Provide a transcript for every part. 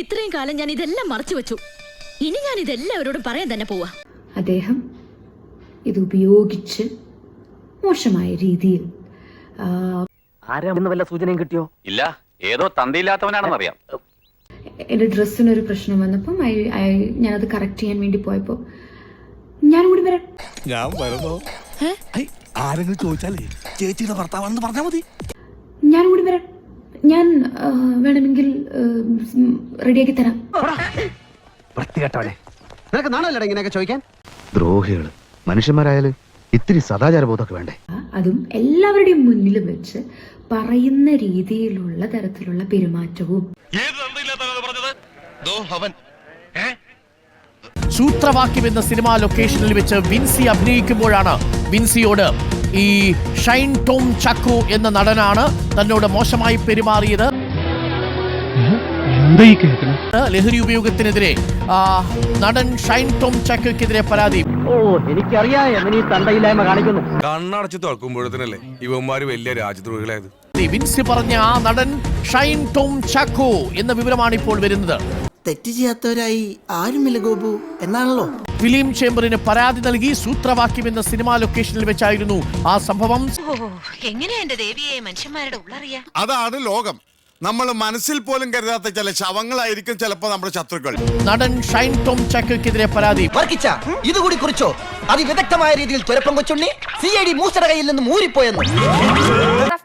ഇത്രയും കാലം ഞാൻ ഇതെല്ലാം മറച്ചു വെച്ചു. ഇനി ഞാൻ ഇതെല്ലാവരോടും പറയാൻ തന്നെ പോവാ. അദ്ദേഹം ഇത് ഉപയോഗിച്ച് മോശമായ രീതിയിൽ ആ, ആരാ എന്ന് വല്ല സൂചനയും കിട്ടിയോ? ഇല്ല ഏതോ തന്തയില്ലാത്തവനാണെന്നറിയാം. എന്റെ ഡ്രസ്സിനൊരു പ്രശ്നം വന്നപ്പം ഞാനത് കറക്റ്റ് ചെയ്യാൻ വേണ്ടി പോയപ്പോ ഞാനും കൂടി വരാം. ഞാൻ വരണോ ആരെങ്കിലും ചോദിച്ചാലേ ചേച്ചിയുടെ ഭർത്താവാണെന്ന് പറഞ്ഞാൽ മതി. ഞാൻ വേണമെങ്കിൽ റെഡിയാക്കി തരാം. ദ്രോഹികൾ മനുഷ്യന്മാരായാൽ ഇത്തിരി സദാചാരബോധമൊക്കെ വേണ്ടേ? അതും എല്ലാവരുടെയും മുന്നിൽ വെച്ച് പറയുന്ന രീതിയിലുള്ള തരത്തിലുള്ള പെരുമാറ്റവും. സൂത്രവാക്യം എന്ന സിനിമ ലൊക്കേഷനിൽ വെച്ച് വിൻസി അഭിനയിക്കുമ്പോഴാണ് വിൻസിയോട് ഈ ഷൈൻ ടോം ചക്രു എന്ന നടനാണ് തന്നോട് മോശമായി പെരുമാറിയത്. ലഹരി ഉപയോഗത്തിനെതിരെ ആ, നടൻ ഷൈൻ ടോം ചക്കോയ്ക്കെതിരെ പരാതി. ഓ എനിക്കറിയാം കാണിക്കുന്നു. കണ്ണടച്ച് തുറക്കുമ്പോഴത്തേനല്ലേ ഇവന്മാര് വലിയ രാജ്യദ്രോഹികളായത്? വിൻസി പറഞ്ഞ ആ നടൻ ഷൈൻ ടോം ചക്കോ എന്ന വിവരമാണ് ഇപ്പോൾ വരുന്നത്. തെറ്റ് ചെയ്യാത്തവരായി ആരുമില്ല ഗോപു എന്നാണല്ലോ. ഫിലിം ചേംബറിന് പരാതി നൽകി സൂത്രവാക്യം എന്ന സിനിമാ ലൊക്കേഷനിൽ വെച്ചായിരുന്നു ആ സംഭവം. എങ്ങനെയാ എന്റെ ദേവിയെ മനുഷ്യന്മാരുടെ ഉള്ളറിയാം? അതാണ് ലോകം. നമ്മൾ മനസ്സിൽ പോലും കരുതാത്ത ചില ശവങ്ങളായിരിക്കും ചിലപ്പോ നമ്മുടെ ശത്രുക്കൾ. നടൻ ഷൈൻ ടോം ചക്കോയ്ക്കെതിരെ പരാതി. വർക്കിച്ച ഇതുകൂടി കുറിച്ചോ? അതിവിദഗ്ധമായ രീതിയിൽ Thurappam Kochunni C I D മൂസയുടെ കയ്യിൽ നിന്ന് മൂരിപ്പോയെന്ന്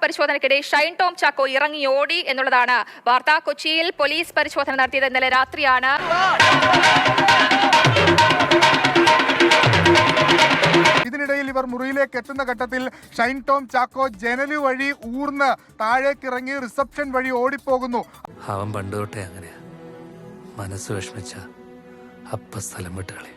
പരിശോധനയ്ക്കിടെ ഷൈൻ ടോം ചാക്കോ ഇറങ്ങി ഓടി എന്നുള്ളതാണ് വാർത്ത. കൊച്ചിയിൽ പോലീസ് പരിശോധന നടത്തിയത് ഇന്നലെ രാത്രിയാണ്. മുറിയിലേക്ക് എത്തുന്ന ഘട്ടത്തിൽ ഷൈൻ ടോം ചാക്കോ ജനലു വഴി ഊർന്ന് താഴേക്ക് ഇറങ്ങി റിസപ്ഷൻ വഴി ഓടിപ്പോകുന്നു. അവൻ പണ്ട് തൊട്ടേ അങ്ങനെയാ. മനസ്സ് വിഷമിച്ച അപ്പ സ്ഥലം വിട്ടുകളി.